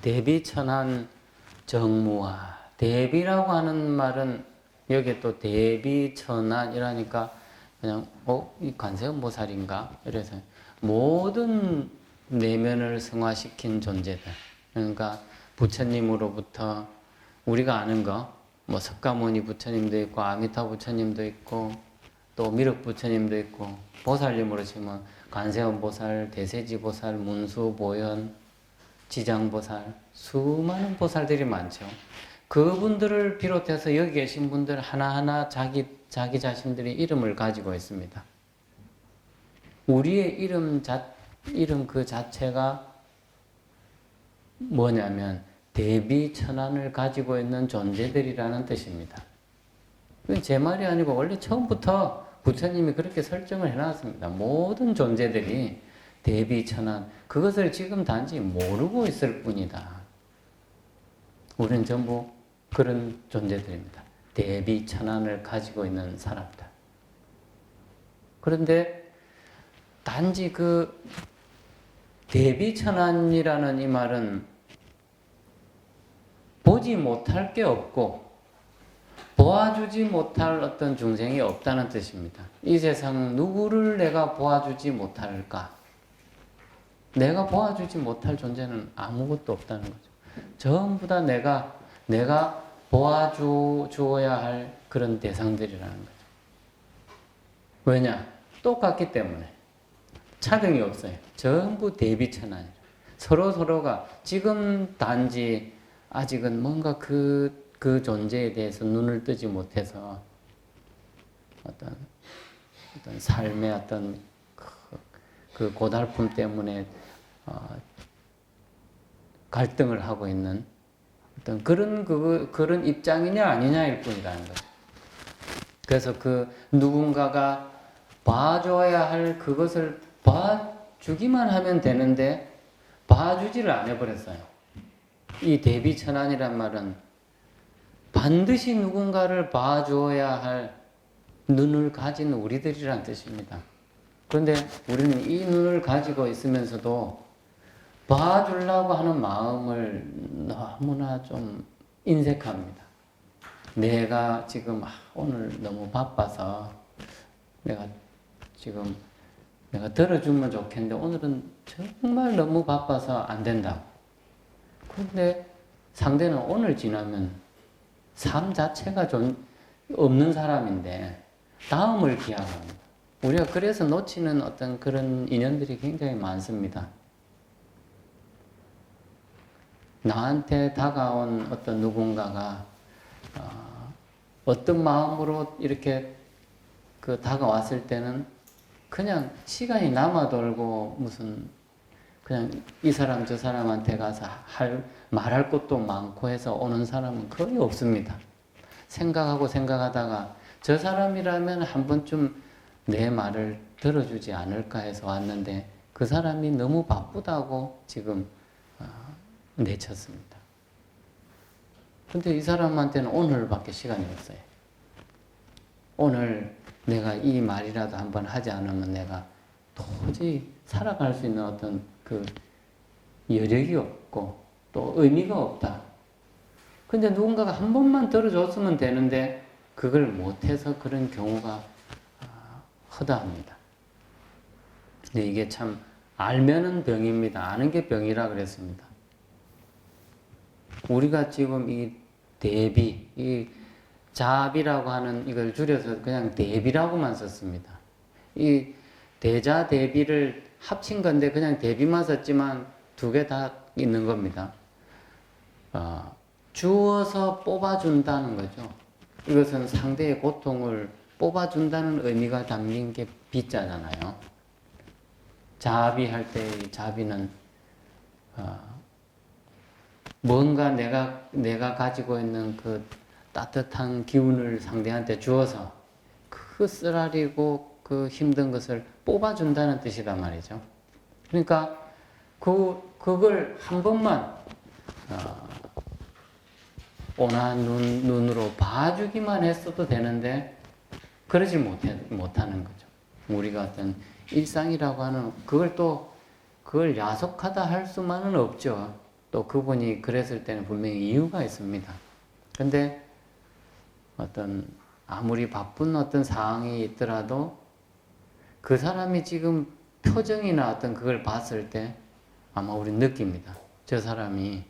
대비 천한 정무화. 대비라고 하는 말은 여기 또 대비 천한 이라니까 그냥 어, 이 관세음보살인가? 이래서 모든 내면을 승화시킨 존재들. 그러니까 부처님으로부터 우리가 아는 거, 뭐 석가모니 부처님도 있고 아미타 부처님도 있고 또 미륵 부처님도 있고 보살님으로 치면 관세음 보살, 대세지 보살, 문수 보현, 지장 보살 수많은 보살들이 많죠. 그분들을 비롯해서 여기 계신 분들 하나하나 자기 자기 자신들의 이름을 가지고 있습니다. 우리의 이름 자 이름 그 자체가 뭐냐면 대비 천안을 가지고 있는 존재들이라는 뜻입니다. 그건 제 말이 아니고 원래 처음부터 부처님이 그렇게 설정을 해놨습니다. 모든 존재들이 대비 천안 그것을 지금 단지 모르고 있을 뿐이다. 우리는 전부 그런 존재들입니다. 대비 천안을 가지고 있는 사람들. 그런데 단지 그 대비 천안이라는 이 말은 보지 못할 게 없고 보아주지 못할 어떤 중생이 없다는 뜻입니다. 이 세상 누구를 내가 보아주지 못할까? 내가 보아주지 못할 존재는 아무것도 없다는 거죠. 전부 다 내가 내가 보아주 주어야 할 그런 대상들이라는 거죠. 왜냐? 똑같기 때문에 차등이 없어요. 전부 대비 천안이라. 서로 서로가 지금 단지 아직은 뭔가 그, 그 존재에 대해서 눈을 뜨지 못해서 어떤, 어떤 삶의 어떤 그, 그 고달픔 때문에 어, 갈등을 하고 있는 어떤 그런 그 그런 입장이냐 아니냐일 뿐이라는 거죠. 그래서 그 누군가가 봐줘야 할 그것을 봐주기만 하면 되는데 봐주지를 안 해버렸어요. 이 대비천안이란 말은 반드시 누군가를 봐줘야 할 눈을 가진 우리들이란 뜻입니다. 그런데 우리는 이 눈을 가지고 있으면서도 봐주려고 하는 마음을 너무나 좀 인색합니다. 내가 지금 아, 오늘 너무 바빠서 내가 지금 내가 들어주면 좋겠는데 오늘은 정말 너무 바빠서 안 된다고. 근데 상대는 오늘 지나면 삶 자체가 좀 없는 사람인데 다음을 기약합니다. 우리가 그래서 놓치는 어떤 그런 인연들이 굉장히 많습니다. 나한테 다가온 어떤 누군가가 어, 어떤 마음으로 이렇게 그 다가왔을 때는 그냥 시간이 남아 돌고 무슨 그냥 이 사람 저 사람한테 가서 할 말할 것도 많고 해서 오는 사람은 거의 없습니다. 생각하고 생각하다가 저 사람이라면 한 번쯤 내 말을 들어주지 않을까 해서 왔는데 그 사람이 너무 바쁘다고 지금 어, 내쳤습니다. 근데 이 사람한테는 오늘밖에 시간이 없어요. 오늘 내가 이 말이라도 한번 하지 않으면 내가 도저히 살아갈 수 있는 어떤 그 여력이 없고 또 의미가 없다. 근데 누군가가 한 번만 들어줬으면 되는데 그걸 못해서 그런 경우가 아, 허다합니다. 근데 이게 참 알면은 병입니다. 아는 게 병이라 그랬습니다. 우리가 지금 이 대비, 이 자비라고 하는 이걸 줄여서 그냥 대비라고만 썼습니다. 이 대자 대비를 합친 건데 그냥 대비만 썼지만 두 개 다 있는 겁니다. 어, 주어서 뽑아준다는 거죠. 이것은 상대의 고통을 뽑아준다는 의미가 담긴 게 비자잖아요. 자비 할 때의 자비는 어, 뭔가 내가 내가 가지고 있는 그 따뜻한 기운을 상대한테 주어서 그 쓰라리고 그 힘든 것을 뽑아준다는 뜻이란 말이죠. 그러니까 그 그걸 한 번만 어, 온화한 눈, 눈으로 봐주기만 했어도 되는데 그러지 못해, 못하는 거죠. 우리가 어떤 일상이라고 하는 그걸 또 그걸 야속하다 할 수만은 없죠. 또 그분이 그랬을 때는 분명히 이유가 있습니다. 근데 어떤 아무리 바쁜 어떤 상황이 있더라도 그 사람이 지금 표정이나 어떤 그걸 봤을 때 아마 우리는 느낍니다. 저 사람이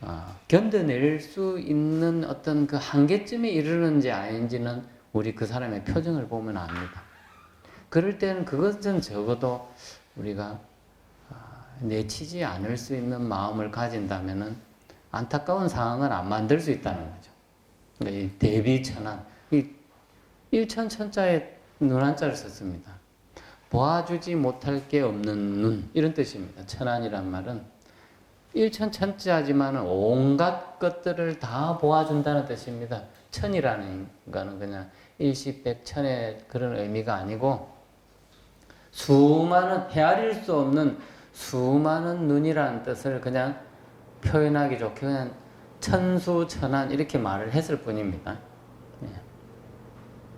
아, 견뎌낼 수 있는 어떤 그 한계점에 이르는지 아닌지는 우리 그 사람의 표정을 보면 압니다. 그럴 때는 그것은 적어도 우리가 아, 내치지 않을 수 있는 마음을 가진다면은 안타까운 상황을 안 만들 수 있다는 거죠. 그러니까 이 대비천안, 이 일천 천자에 눈 한자를 썼습니다. 보아주지 못할 게 없는 눈 이런 뜻입니다. 천안이란 말은 일천 천자지만 온갖 것들을 다 보아준다는 뜻입니다. 천이라는 거는 그냥 일시백천의 그런 의미가 아니고 수많은 헤아릴 수 없는 수많은 눈이라는 뜻을 그냥 표현하기 좋게 그냥 천수천안 이렇게 말을 했을 뿐입니다. 예.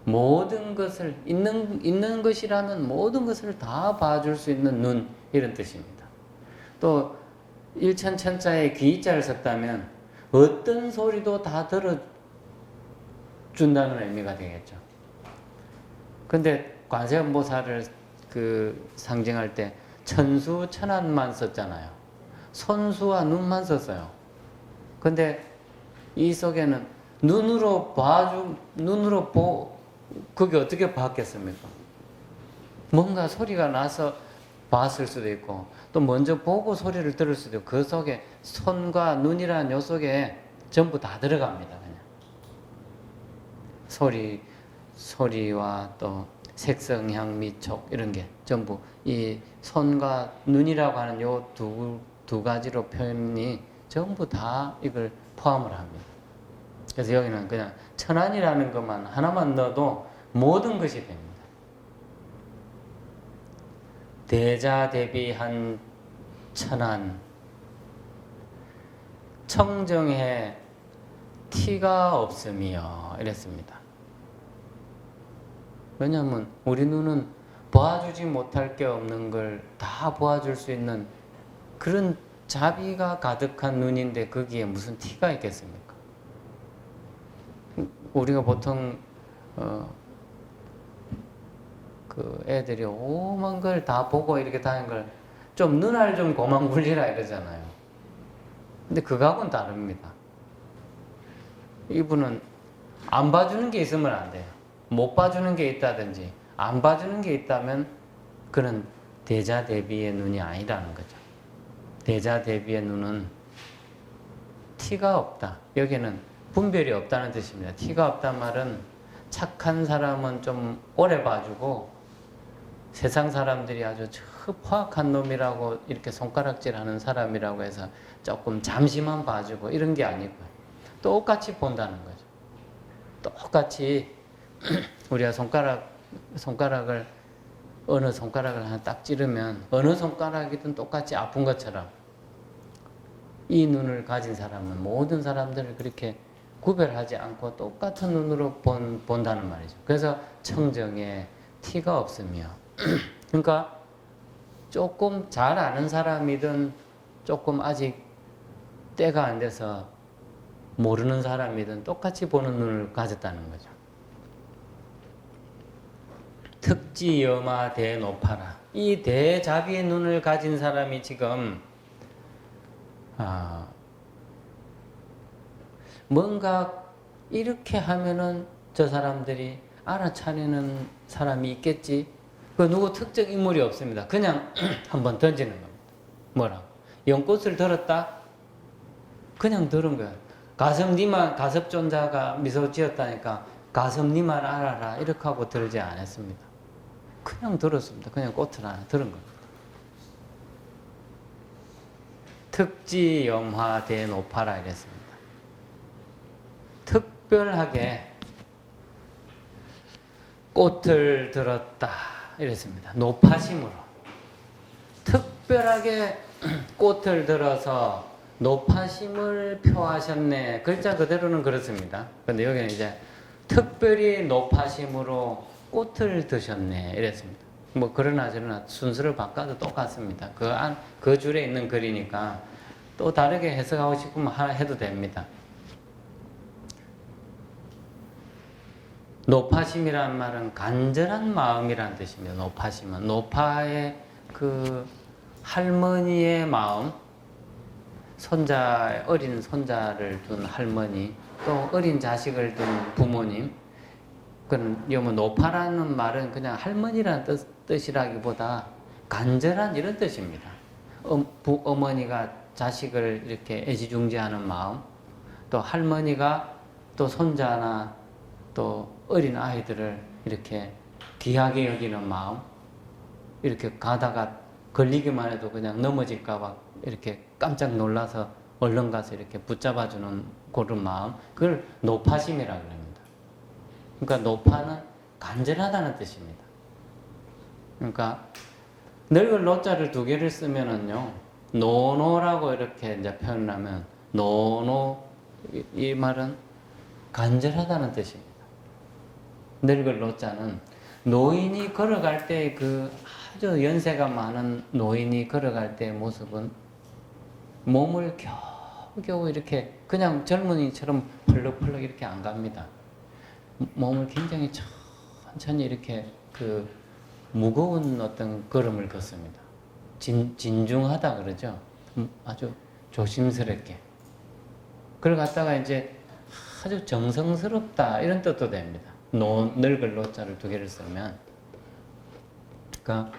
모든 것을 있는 있는 것이라면 모든 것을 다 봐줄 수 있는 눈 이런 뜻입니다. 또 일천천자에 귀자를 썼다면 어떤 소리도 다 들어 준다는 의미가 되겠죠. 근데 관세음보살을 그 상징할 때 천수 천안만 썼잖아요. 손수와 눈만 썼어요. 근데 이 속에는 눈으로 봐주 눈으로 보 그게 어떻게 봤겠습니까? 뭔가 소리가 나서 봤을 수도 있고 또 먼저 보고 소리를 들을 수도 있고 그 속에 손과 눈이라는 요 속에 전부 다 들어갑니다. 소리 소리와 또 색성, 향, 미촉 이런 게 전부 이 손과 눈이라고 하는 요 두 두 가지로 표현이 전부 다 이걸 포함을 합니다. 그래서 여기는 그냥 천안이라는 것만 하나만 넣어도 모든 것이 됩니다. 대자 대비한 천안 청정해 티가 없음이여 이랬습니다. 왜냐하면 우리 눈은 보아주지 못할 게 없는 걸 다 보아줄 수 있는 그런 자비가 가득한 눈인데 거기에 무슨 티가 있겠습니까? 우리가 보통 어, 그 애들이 오만 걸 다 보고 이렇게 다니는 걸 좀 눈알 좀 고만 굴리라 이러잖아요. 근데 그거하고는 다릅니다. 이분은 안 봐주는 게 있으면 안 돼요. 못 봐주는 게 있다든지 안 봐주는 게 있다면 그는 대자 대비의 눈이 아니라는 거죠. 대자 대비의 눈은 티가 없다. 여기는 분별이 없다는 뜻입니다. 티가 없단 말은 착한 사람은 좀 오래 봐주고 세상 사람들이 아주 저 포악한 놈이라고 이렇게 손가락질하는 사람이라고 해서 조금 잠시만 봐주고 이런 게 아니고요. 똑같이 본다는 거죠. 똑같이 우리가 손가락 손가락을 어느 손가락을 하나 딱 찌르면 어느 손가락이든 똑같이 아픈 것처럼 이 눈을 가진 사람은 모든 사람들을 그렇게 구별하지 않고 똑같은 눈으로 본, 본다는 말이죠. 그래서 청정에 티가 없으며 그러니까 조금 잘 아는 사람이든 조금 아직 때가 안 돼서 모르는 사람이든 똑같이 보는 눈을 가졌다는 거죠. 특지여마 대노파라. 이 대자비의 눈을 가진 사람이 지금 아, 뭔가 이렇게 하면은 저 사람들이 알아차리는 사람이 있겠지. 그 누구 특정 인물이 없습니다. 그냥 한번 던지는 겁니다. 뭐라고? 연꽃을 들었다? 그냥 들은 거야. 가슴 니만, 가섭존자가 미소 지었다니까 가슴 니만 알아라. 이렇게 하고 들지 않았습니다. 그냥 들었습니다. 그냥 꽃을 하나 들은 겁니다. 특지 염화 대노파라 이랬습니다. 특별하게 꽃을 들었다 이랬습니다. 노파심으로 특별하게 꽃을 들어서 노파심을 표하셨네. 글자 그대로는 그렇습니다. 근데 여기는 이제 특별히 노파심으로 꽃을 드셨네. 이랬습니다. 뭐 그러나 저러나 순서를 바꿔도 똑같습니다. 그 안, 그 줄에 있는 글이니까 또 다르게 해석하고 싶으면 하- 해도 됩니다. 노파심이란 말은 간절한 마음이란 뜻입니다. 노파심은 노파의 그 할머니의 마음, 손자 어린 손자를 둔 할머니, 또 어린 자식을 둔 부모님. 그런 요뭐 노파라는 말은 그냥 할머니라는 뜻, 뜻이라기보다 간절한 이런 뜻입니다. 어, 부, 어머니가 자식을 이렇게 애지중지하는 마음, 또 할머니가 또 손자나 또 어린 아이들을 이렇게 귀하게 여기는 마음, 이렇게 가다가 걸리기만 해도 그냥 넘어질까봐 이렇게 깜짝 놀라서 얼른 가서 이렇게 붙잡아주는 그런 마음, 그걸 노파심이라 그럽니다. 그러니까 노파는 간절하다는 뜻입니다. 그러니까 늙을 노자를 두 개를 쓰면은요, 노노라고 이렇게 이제 표현하면 노노 이, 이 말은 간절하다는 뜻입니다. 늙을 노자는 노인이 걸어갈 때그 아주 연세가 많은 노인이 걸어갈 때의 모습은 몸을 겨우겨우 이렇게 그냥 젊은이처럼 펄럭펄럭 이렇게 안 갑니다. 몸을 굉장히 천천히 이렇게 그 무거운 어떤 걸음을 걷습니다. 진, 진중하다 그러죠. 음, 아주 조심스럽게. 그걸 갖다가 이제 아주 정성스럽다 이런 뜻도 됩니다. 노, 늙을 노자를 두 개를 쓰면 그러니까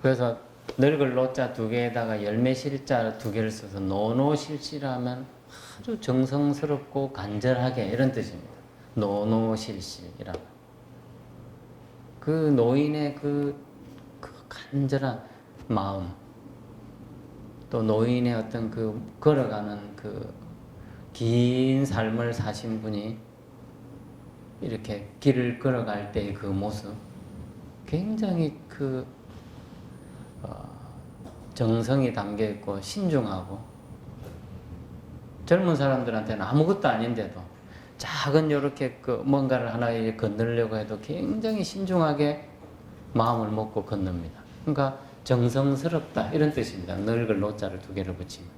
그래서 늙을 노자 두 개에다가 열매 실자 두 개를 써서 노노실실하면 아주 정성스럽고 간절하게 이런 뜻입니다. 노노실실이라. 그 노인의 그, 그 간절한 마음, 또 노인의 어떤 그 걸어가는 그 긴 삶을 사신 분이 이렇게 길을 걸어갈 때의 그 모습, 굉장히 그 어, 정성이 담겨 있고 신중하고 젊은 사람들한테는 아무것도 아닌데도 작은 요렇게 그 뭔가를 하나 에 건너려고 해도 굉장히 신중하게 마음을 먹고 건넙니다. 그러니까 정성스럽다 이런 뜻입니다. 늙을 노자를 두 개를 붙이면.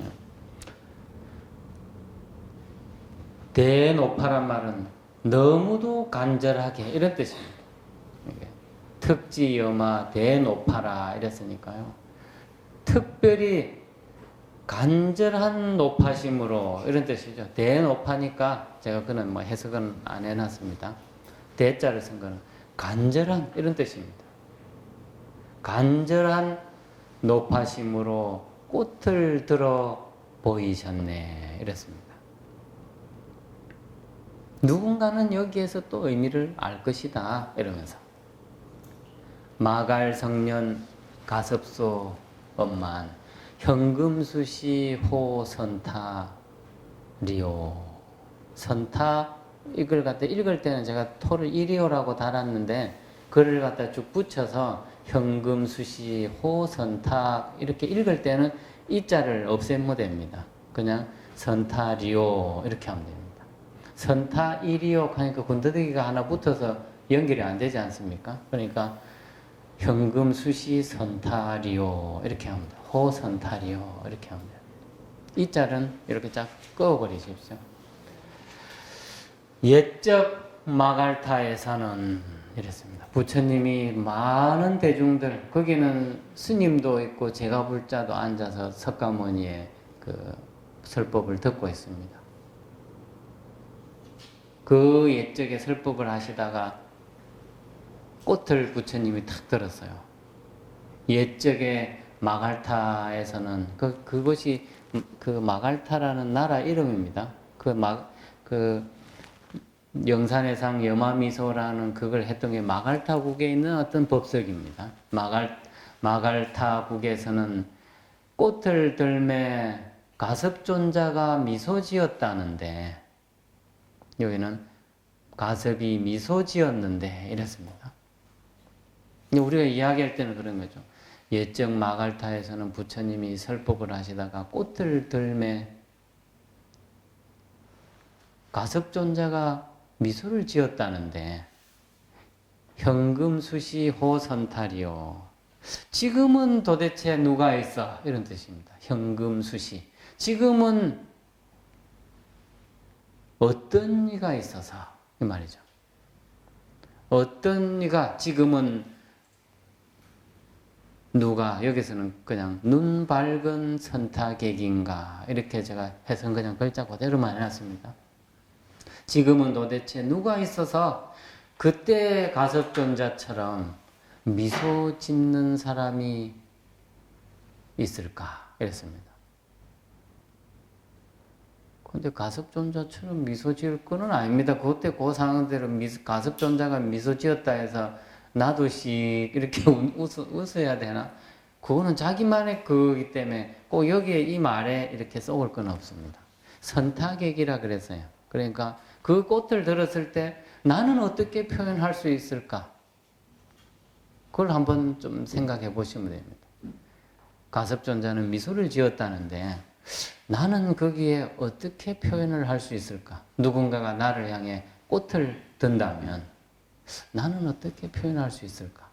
예. 대노파란 말은 너무도 간절하게 이런 뜻입니다. 특지여마 대노파라 이랬으니까요. 특별히 간절한 높아심으로 이런 뜻이죠. 대높아니까 제가 그는 뭐 해석은 안 해놨습니다. 대자를 쓴 거는 간절한 이런 뜻입니다. 간절한 높아심으로 꽃을 들어 보이셨네 이랬습니다. 누군가는 여기에서 또 의미를 알 것이다 이러면서 마갈 성년 가섭소 엄만 현금수시 호 선타 리오 선타 이걸 갖다 읽을 때는 제가 토를 이리오라고 달았는데 글을 갖다 쭉 붙여서 현금수시 호 선타 이렇게 읽을 때는 이 자를 없애면 됩니다. 그냥 선타 리오 이렇게 하면 됩니다. 선타 이리오 하니까 군더더기가 하나 붙어서 연결이 안 되지 않습니까? 그러니까 현금 수시 선타리오 이렇게 합니다. 호선타리오 이렇게 합니다. 이 짤은 이렇게 쫙 꺼버리십시오. 옛적 마갈타에서는 이랬습니다. 부처님이 많은 대중들 거기는 스님도 있고 제가 불자도 앉아서 석가모니의 그 설법을 듣고 있습니다. 그 옛적에 설법을 하시다가 꽃을 부처님이 탁 들었어요. 옛적에 마갈타에서는 그 그것이 그 마갈타라는 나라 이름입니다. 그마그 영산해상 여마미소라는 그걸 했던 게 마갈타국에 있는 어떤 법석입니다. 마갈 마갈타국에서는 꽃을 들매 가섭존자가 미소 지었다는데 여기는 가섭이 미소 지었는데 이랬습니다. 우리가 이야기할 때는 그런 거죠. 옛적 마갈타에서는 부처님이 설법을 하시다가 꽃을 들매 가섭존자가 미소를 지었다는데 현금수시 호선탈이요. 지금은 도대체 누가 있어? 이런 뜻입니다. 현금 수시. 지금은 어떤 이가 있어서 이 말이죠. 어떤 이가 지금은 누가 여기서는 그냥 눈 밝은 선타객인가 이렇게 제가 해서 그냥 글자 그대로만 해놨습니다. 지금은 도대체 누가 있어서 그때 가섭존자처럼 미소 짓는 사람이 있을까 이랬습니다. 근데 가섭존자처럼 미소 지을 거는 아닙니다. 그때 그 상황대로 가섭존자가 미소 지었다 해서 나도 씨 이렇게 웃, 웃어야 되나? 그거는 자기만의 그기 때문에 꼭 여기에 이 말에 이렇게 쏘을 건 없습니다. 선타객이라 그랬어요. 그러니까 그 꽃을 들었을 때 나는 어떻게 표현할 수 있을까? 그걸 한번 좀 생각해 보시면 됩니다. 가섭존자는 미소를 지었다는데 나는 거기에 어떻게 표현을 할 수 있을까? 누군가가 나를 향해 꽃을 든다면 나는 어떻게 표현할 수 있을까?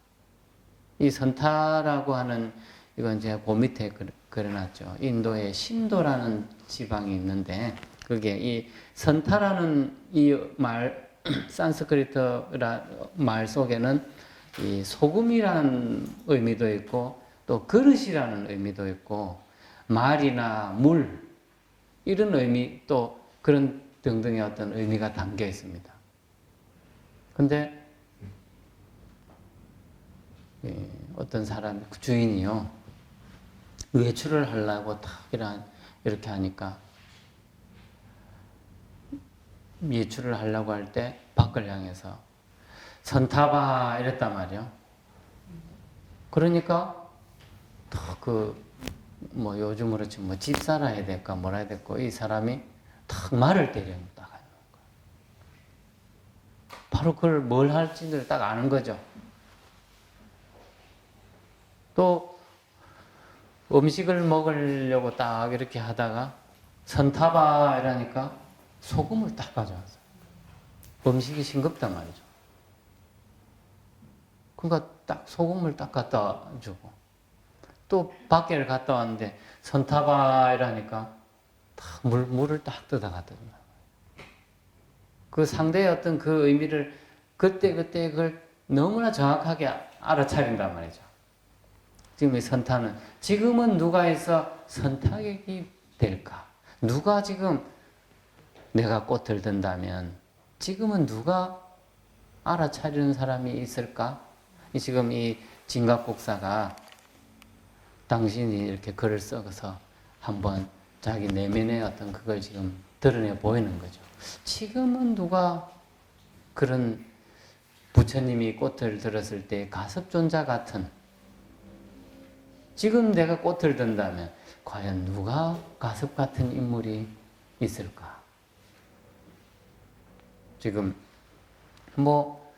이 선타라고 하는 이건 제가 그 밑에 그려놨죠. 인도에 신도라는 지방이 있는데 그게 이 선타라는 이 말 산스크리트 말 속에는 이 소금이라는 의미도 있고 또 그릇이라는 의미도 있고 말이나 물 이런 의미 또 그런 등등의 어떤 의미가 담겨 있습니다. 근데 예, 어떤 사람 그 주인이요 외출을 하려고 탁 이렇게 하니까 외출을 하려고 할 때 밖을 향해서 선타봐 이랬단 말이요. 그러니까 그뭐 요즘으로 치면 뭐 집사라 해야 될까 뭐라 해야 될까 이 사람이 탁 말을 때려놓다 가는 거예요. 바로 그걸 뭘 할지를 딱 아는 거죠. 또 음식을 먹으려고 딱 이렇게 하다가 선타봐 이라니까 소금을 딱 가져왔어요. 음식이 싱겁단 말이죠. 그러니까 딱 소금을 딱 갖다 주고 또 밖에를 갔다 왔는데 선타봐 이라니까 물, 물을 딱 뜯어 갖다 준다. 그 상대의 어떤 그 의미를 그때 그때 그걸 너무나 정확하게 알아차린단 말이죠. 지금 이 선타는 지금은 누가 있어 선타객이 될까? 누가 지금 내가 꽃을 든다면 지금은 누가 알아차리는 사람이 있을까? 지금 이 진각국사가 당신이 이렇게 글을 써서 한번 자기 내면의 어떤 그걸 지금 드러내 보이는 거죠. 지금은 누가 그런 부처님이 꽃을 들었을 때 가섭존자 같은 지금 내가 꽃을 든다면 과연 누가 가섭 같은 인물이 있을까? 지금 뭐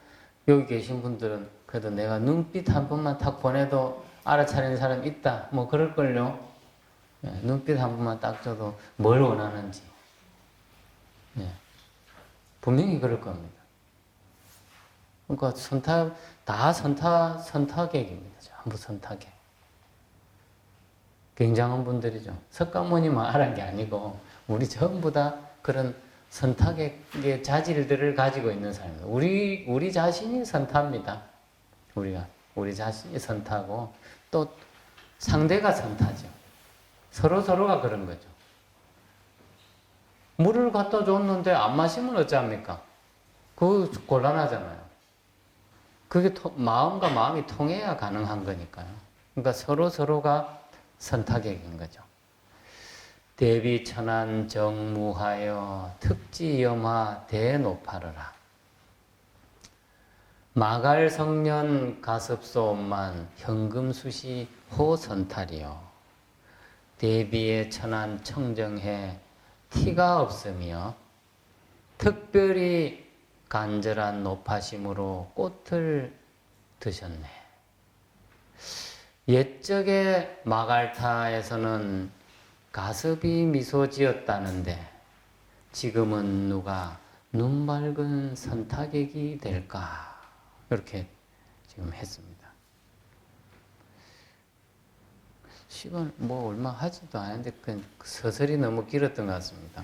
여기 계신 분들은 그래도 내가 눈빛 한 번만 탁 보내도 알아차리는 사람 있다. 뭐 그럴걸요. 네, 눈빛 한 번만 딱 줘도 뭘 원하는지. 네. 분명히 그럴 겁니다. 그러니까 선탁, 다 선탁, 선탁객입니다. 전부 선탁객. 굉장한 분들이죠. 석가모니만 알은 게 아니고, 우리 전부 다 그런 선탁의 자질들을 가지고 있는 사람입니다. 우리, 우리 자신이 선타입니다. 우리가. 우리 자신이 선타고, 또 상대가 선타죠. 서로 서로가 그런 거죠. 물을 갖다 줬는데 안 마시면 어찌합니까? 그 곤란하잖아요. 그게 토, 마음과 마음이 통해야 가능한 거니까요. 그러니까 서로 서로가 선타객인 거죠. 대비 천안 정무하여 특지염화 대노파르라. 마갈 성년 가습소만 현금 수시 호선탈이요. 대비의 천안 청정해 티가 없으며 특별히 간절한 높아심으로 꽃을 드셨네. 옛적의 마갈타에서는 가습이 미소 지었다는데 지금은 누가 눈 밝은 선타객이 될까? 이렇게 지금 했습니다. 시간 뭐 얼마 하지도 않은데 그냥 서설이 너무 길었던 것 같습니다.